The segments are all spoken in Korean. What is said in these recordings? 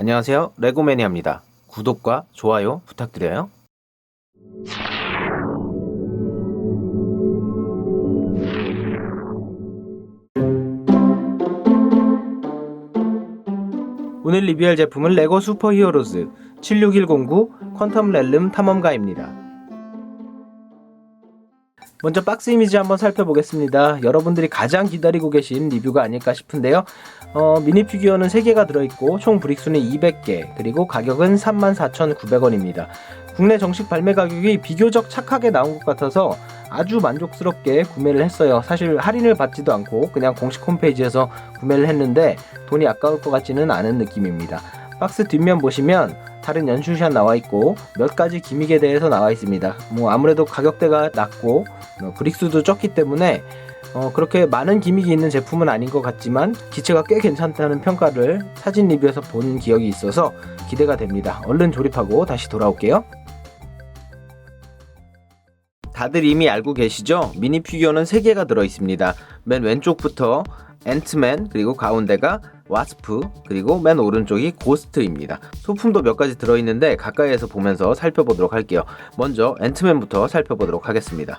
안녕하세요. 레고매니아입니다. 구독과 좋아요 부탁드려요. 오늘 리뷰할 제품은 레고 슈퍼히어로즈 76109 퀀텀 렐름 탐험가입니다. 먼저 박스 이미지 한번 살펴보겠습니다. 여러분들이 가장 기다리고 계신 리뷰가 아닐까 싶은데요. 어, 미니 피규어는 3개가 들어있고 총 브릭수는 200개 그리고 가격은 34,900원입니다. 국내 정식 발매 가격이 비교적 착하게 나온 것 같아서 아주 만족스럽게 구매를 했어요. 사실 할인을 받지도 않고 그냥 공식 홈페이지에서 구매를 했는데 돈이 아까울 것 같지는 않은 느낌입니다. 박스 뒷면 보시면 다른 연출샷 나와 있고 몇 가지 기믹에 대해서 나와 있습니다. 뭐 아무래도 가격대가 낮고 어, 브릭수도 적기 때문에 어, 그렇게 많은 기믹이 있는 제품은 아닌 것 같지만 기체가 꽤 괜찮다는 평가를 사진 리뷰에서 본 기억이 있어서 기대가 됩니다. 얼른 조립하고 다시 돌아올게요. 다들 이미 알고 계시죠? 미니 피규어는 3개가 들어 있습니다. 맨 왼쪽부터 앤트맨 그리고 가운데가 와스프 그리고 맨 오른쪽이 고스트입니다. 소품도 몇 가지 들어있는데 가까이에서 보면서 살펴보도록 할게요. 먼저 앤트맨부터 살펴보도록 하겠습니다.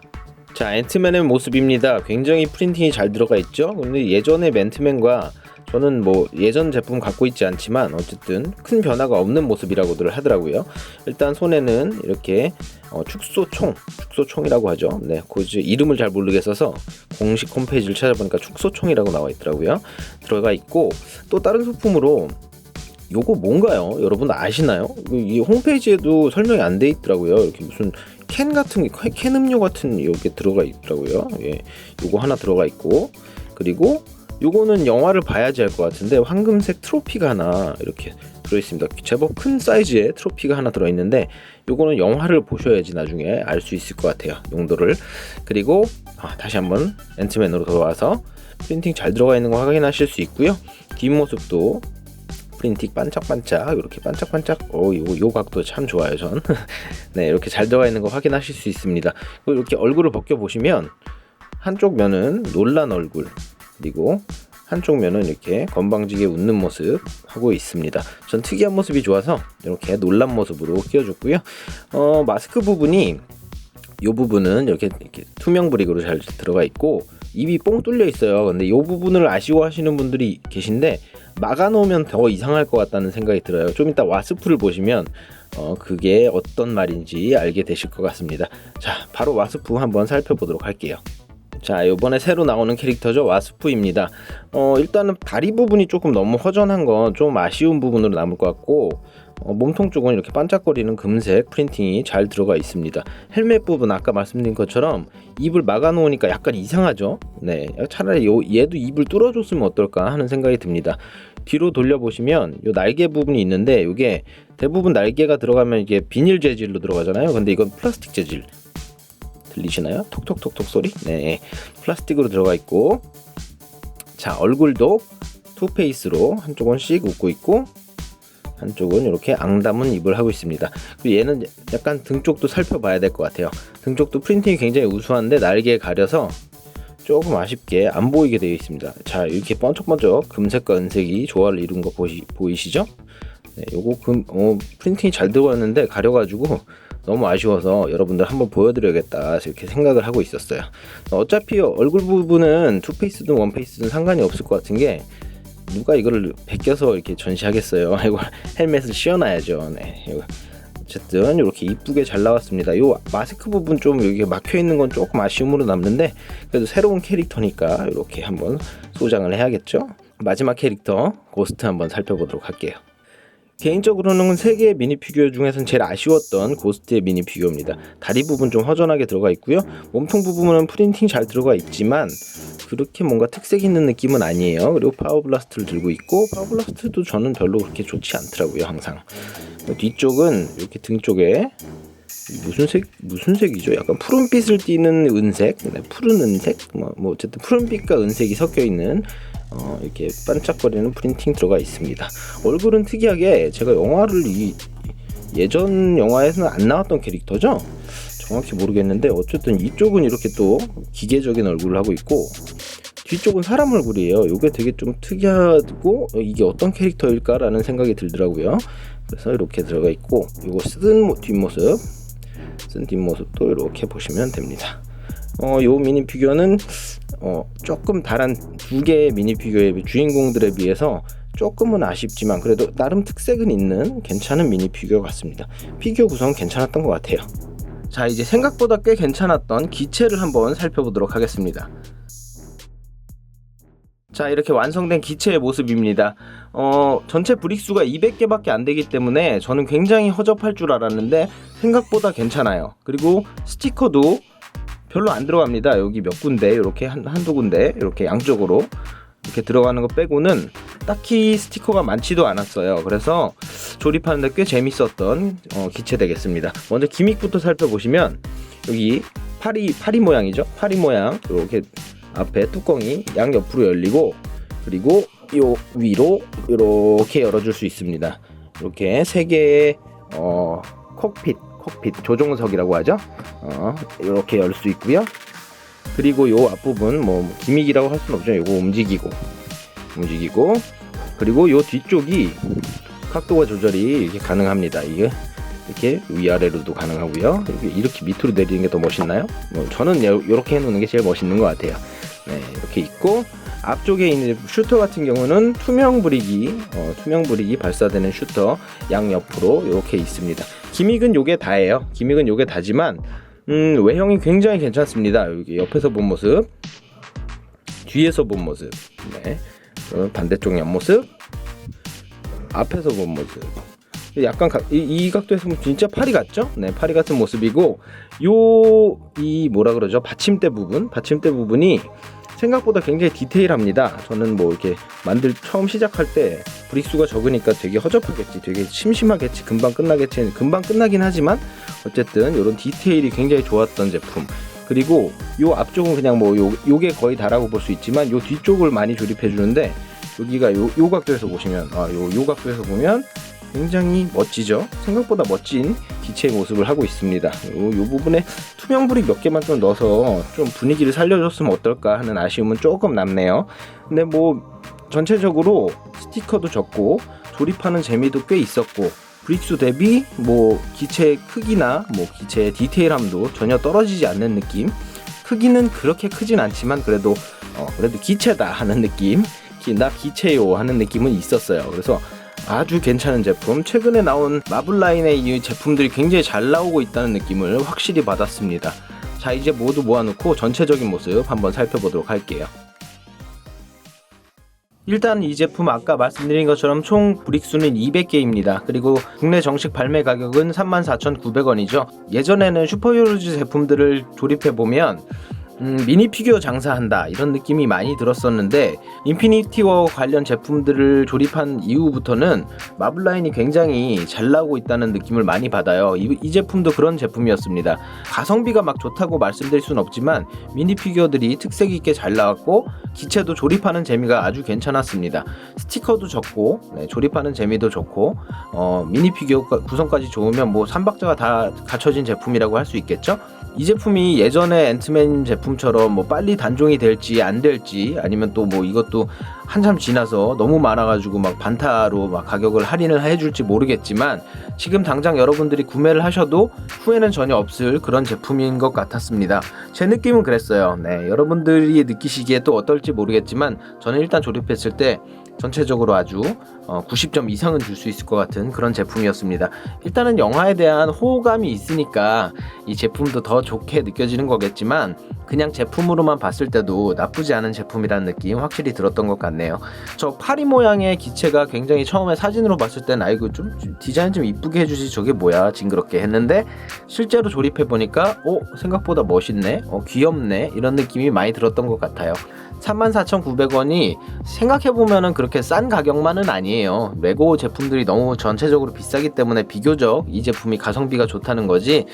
자 앤트맨의 모습입니다. 굉장히 프린팅이 잘 들어가 있죠. 근데 예전의 앤트맨과 저는 뭐 예전 제품 갖고 있지 않지만 어쨌든 큰 변화가 없는 모습이라고들 하더라고요. 일단 손에는 이렇게 어, 축소총, 축소총이라고 하죠. 네, 굳이 이름을 잘 모르겠어서 공식 홈페이지를 찾아보니까 축소총이라고 나와 있더라고요. 들어가 있고 또 다른 소품으로 요거 뭔가요? 여러분 아시나요? 이 홈페이지에도 설명이 안 돼 있더라고요. 이렇게 무슨 캔 같은 게, 캔 음료 같은 이게 들어가 있더라고요. 예, 요거 하나 들어가 있고 그리고 요거는 영화를 봐야지 알 것 같은데 황금색 트로피가 하나 이렇게 들어있습니다. 제법 큰 사이즈의 트로피가 하나 들어있는데 요거는 영화를 보셔야지 나중에 알 수 있을 것 같아요. 용도를. 그리고 아, 다시 한번 앤트맨으로 돌아와서 프린팅 잘 들어가 있는 거 확인하실 수 있고요. 뒷모습도 프린팅 반짝반짝 이렇게 반짝반짝 어 요거 요 각도 참 좋아요 전. 네 이렇게 잘 들어가 있는 거 확인하실 수 있습니다. 이렇게 얼굴을 벗겨 보시면 한쪽 면은 놀란 얼굴 그리고 한쪽 면은 이렇게 건방지게 웃는 모습 하고 있습니다. 전 특이한 모습이 좋아서 이렇게 놀란 모습으로 끼워줬고요. 어, 마스크 부분이 이 부분은 이렇게, 이렇게 투명 브릭으로 잘 들어가 있고 입이 뽕 뚫려 있어요. 근데 이 부분을 아쉬워하시는 분들이 계신데 막아놓으면 더 이상할 것 같다는 생각이 들어요. 좀 이따 와스프를 보시면 어, 그게 어떤 말인지 알게 되실 것 같습니다. 자, 바로 와스프 한번 살펴보도록 할게요. 자, 이번에 새로 나오는 캐릭터죠. 와스프입니다. 어, 일단은 다리 부분이 조금 너무 허전한 건 좀 아쉬운 부분으로 남을 것 같고, 어, 몸통 쪽은 이렇게 반짝거리는 금색 프린팅이 잘 들어가 있습니다. 헬멧 부분 아까 말씀드린 것처럼 입을 막아 놓으니까 약간 이상하죠? 네. 차라리 요, 얘도 입을 뚫어줬으면 어떨까 하는 생각이 듭니다. 뒤로 돌려보시면 요 날개 부분이 있는데 이게 대부분 날개가 들어가면 이게 비닐 재질로 들어가잖아요. 근데 이건 플라스틱 재질. 들리시나요? 톡톡톡톡 소리? 네. 플라스틱으로 들어가 있고 자, 얼굴도 투페이스로 한쪽은 씩 웃고 있고 한쪽은 이렇게 앙담은 입을 하고 있습니다. 그리고 얘는 약간 등 쪽도 살펴봐야 될 것 같아요. 등 쪽도 프린팅이 굉장히 우수한데 날개에 가려서 조금 아쉽게 안 보이게 되어 있습니다. 자, 이렇게 번쩍번쩍 금색과 은색이 조화를 이룬 거 보시, 보이시죠? 네, 요거 금, 어, 프린팅이 잘 들어갔는데 가려가지고 너무 아쉬워서 여러분들 한번 보여드려야겠다 이렇게 생각을 하고 있었어요. 어차피 얼굴 부분은 투페이스든 원페이스든 상관이 없을 것 같은 게 누가 이거를 베껴서 이렇게 전시하겠어요. 이거 헬멧을 씌워놔야죠. 네. 어쨌든 이렇게 이쁘게 잘 나왔습니다. 이 마스크 부분 좀 여기 막혀 있는 건 조금 아쉬움으로 남는데 그래도 새로운 캐릭터니까 이렇게 한번 소장을 해야겠죠. 마지막 캐릭터 고스트 한번 살펴보도록 할게요. 개인적으로는 세 개의 미니 피규어 중에서는 제일 아쉬웠던 고스트의 미니 피규어입니다. 다리 부분 좀 허전하게 들어가 있고요. 몸통 부분은 프린팅 잘 들어가 있지만 그렇게 뭔가 특색 있는 느낌은 아니에요. 그리고 파워 블라스트를 들고 있고 파워 블라스트도 저는 별로 그렇게 좋지 않더라고요. 항상 뒤쪽은 이렇게 등 쪽에 무슨 색 무슨 색이죠? 약간 푸른빛을 띠는 은색, 네, 푸른 은색, 뭐, 뭐 어쨌든 푸른빛과 은색이 섞여 있는 어, 이렇게 반짝거리는 프린팅 들어가 있습니다. 얼굴은 특이하게 제가 영화를 이 예전 영화에서는 안 나왔던 캐릭터죠. 정확히 모르겠는데 어쨌든 이쪽은 이렇게 또 기계적인 얼굴을 하고 있고 뒤쪽은 사람 얼굴이에요. 이게 되게 좀 특이하고 어, 이게 어떤 캐릭터일까라는 생각이 들더라고요. 그래서 이렇게 들어가 있고 이거 쓴 모- 뒷모습 쓴 뒷모습도 이렇게 보시면 됩니다. 어, 요 미니 피규어는 어, 조금 다른 두 개의 미니 피규어의 주인공들에 비해서 조금은 아쉽지만 그래도 나름 특색은 있는 괜찮은 미니 피규어 같습니다. 피규어 구성 괜찮았던 것 같아요. 자 이제 생각보다 꽤 괜찮았던 기체를 한번 살펴보도록 하겠습니다. 자 이렇게 완성된 기체의 모습입니다. 어 전체 브릭수가 200개밖에 안 되기 때문에 저는 굉장히 허접할 줄 알았는데 생각보다 괜찮아요. 그리고 스티커도 별로 안 들어갑니다. 여기 몇 군데 이렇게 한, 한두 군데 이렇게 양쪽으로 이렇게 들어가는 거 빼고는 딱히 스티커가 많지도 않았어요. 그래서 조립하는데 꽤 재밌었던 어, 기체 되겠습니다. 먼저 기믹부터 살펴보시면 여기 파리 파리 모양이죠. 파리 모양 이렇게 앞에 뚜껑이 양옆으로 열리고 그리고 요 위로 이렇게 열어줄 수 있습니다. 이렇게 세 개의 어, 콕핏 콕핏 조종석이라고 하죠. 어, 이렇게 열 수 있고요. 그리고 요 앞부분 뭐 기믹이라고 할 수는 없죠. 요거 움직이고 움직이고 그리고 요 뒤쪽이 각도가 조절이 이렇게 가능합니다. 이게 이렇게 위아래로도 가능하고요. 이렇게 밑으로 내리는 게 더 멋있나요? 뭐 저는 이렇게 해놓는 게 제일 멋있는 것 같아요. 네, 이렇게 있고 앞쪽에 있는 슈터 같은 경우는 투명 브릭이 어, 투명 브릭이 발사되는 슈터 양 옆으로 이렇게 있습니다. 기믹은 요게 다예요. 기믹은 요게 다지만 음, 외형이 굉장히 괜찮습니다. 여기 옆에서 본 모습, 뒤에서 본 모습, 네. 반대쪽 옆모습, 앞에서 본 모습. 약간 가- 이, 이 각도에서 보면 진짜 파리 같죠? 네, 파리 같은 모습이고 요 이 뭐라 그러죠? 받침대 부분, 받침대 부분이 생각보다 굉장히 디테일합니다. 저는 뭐 이렇게 만들 처음 시작할 때 브릭수가 적으니까 되게 허접하겠지, 되게 심심하겠지, 금방 끝나겠지, 금방 끝나긴 하지만 어쨌든 이런 디테일이 굉장히 좋았던 제품. 그리고 요 앞쪽은 그냥 뭐 요, 요게 거의 다라고 볼 수 있지만 요 뒤쪽을 많이 조립해 주는데 여기가 요, 요 각도에서 보시면 아, 요, 요 각도에서 보면 굉장히 멋지죠. 생각보다 멋진 기체의 모습을 하고 있습니다. 요, 요 부분에 투명 불이 몇 개만 좀 넣어서 좀 분위기를 살려줬으면 어떨까 하는 아쉬움은 조금 남네요. 근데 뭐 전체적으로 스티커도 적고 조립하는 재미도 꽤 있었고 브릭수 대비 뭐 기체의 크기나 뭐 기체의 디테일함도 전혀 떨어지지 않는 느낌. 크기는 그렇게 크진 않지만 그래도 어, 그래도 기체다 하는 느낌. 기- 나 기체요 하는 느낌은 있었어요. 그래서 아주 괜찮은 제품. 최근에 나온 마블 라인의 이 제품들이 굉장히 잘 나오고 있다는 느낌을 확실히 받았습니다. 자, 이제 모두 모아놓고 전체적인 모습 한번 살펴보도록 할게요. 일단 이 제품 아까 말씀드린 것처럼 총 브릭수는 200개입니다. 그리고 국내 정식 발매 가격은 34,900원이죠. 예전에는 슈퍼히어로즈 제품들을 조립해 보면 음, 미니 피규어 장사한다 이런 느낌이 많이 들었었는데 인피니티 워 관련 제품들을 조립한 이후부터는 마블 라인이 굉장히 잘 나오고 있다는 느낌을 많이 받아요. 이, 이 제품도 그런 제품이었습니다. 가성비가 막 좋다고 말씀드릴 수는 없지만 미니 피규어들이 특색 있게 잘 나왔고 기체도 조립하는 재미가 아주 괜찮았습니다. 스티커도 적고 네, 조립하는 재미도 좋고 어, 미니 피규어 구성까지 좋으면 뭐 삼박자가 다 갖춰진 제품이라고 할 수 있겠죠. 이 제품이 예전에 앤트맨 제품처럼 뭐 빨리 단종이 될지 안 될지 아니면 또 뭐 이것도 한참 지나서 너무 많아가지고 막 반타로 막 가격을 할인을 해줄지 모르겠지만 지금 당장 여러분들이 구매를 하셔도 후회는 전혀 없을 그런 제품인 것 같았습니다. 제 느낌은 그랬어요. 네, 여러분들이 느끼시기에 또 어떨지 모르겠지만 저는 일단 조립했을 때 전체적으로 아주 어, 90점 이상은 줄 수 있을 것 같은 그런 제품이었습니다. 일단은 영화에 대한 호감이 있으니까 이 제품도 더 좋게 느껴지는 거겠지만 그냥 제품으로만 봤을 때도 나쁘지 않은 제품이라는 느낌 확실히 들었던 것 같네요. 저 파리 모양의 기체가 굉장히 처음에 사진으로 봤을 땐 아이고 좀 디자인 좀 이쁘게 해주지 저게 뭐야 징그럽게 했는데 실제로 조립해 보니까 어 생각보다 멋있네 어 귀엽네 이런 느낌이 많이 들었던 것 같아요. 34,900원이 생각해보면은 그렇게 싼 가격만은 아니에요. 레고 제품들이 너무 전체적으로 비싸기 때문에 비교적 이 제품이 가성비가 좋다는 거지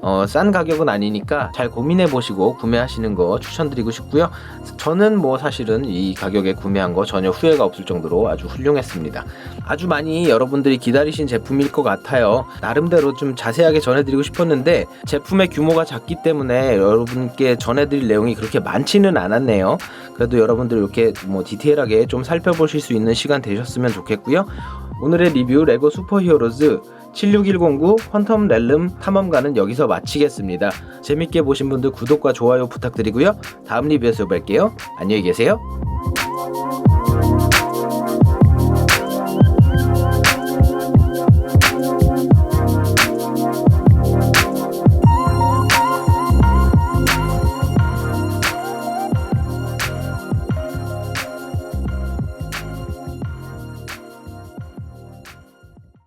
어, 싼 가격은 아니니까 잘 고민해 보시고 구매하시는 거 추천드리고 싶고요. 저는 뭐 사실은 이 가격에 거 전혀 후회가 없을 정도로 아주 훌륭했습니다. 아주 많이 여러분들이 기다리신 제품일 것 같아요. 나름대로 좀 자세하게 전해드리고 싶었는데 제품의 규모가 작기 때문에 여러분께 전해드릴 내용이 그렇게 많지는 않았네요. 그래도 여러분들 이렇게 뭐 디테일하게 좀 살펴보실 수 있는 시간 되셨으면 좋겠고요. 오늘의 리뷰 레고 슈퍼히어로즈 76109 퀀텀 렐름 탐험가는 여기서 마치겠습니다. 재밌게 보신 분들 구독과 좋아요 부탁드리고요. 다음 리뷰에서 뵐게요. 안녕히 계세요.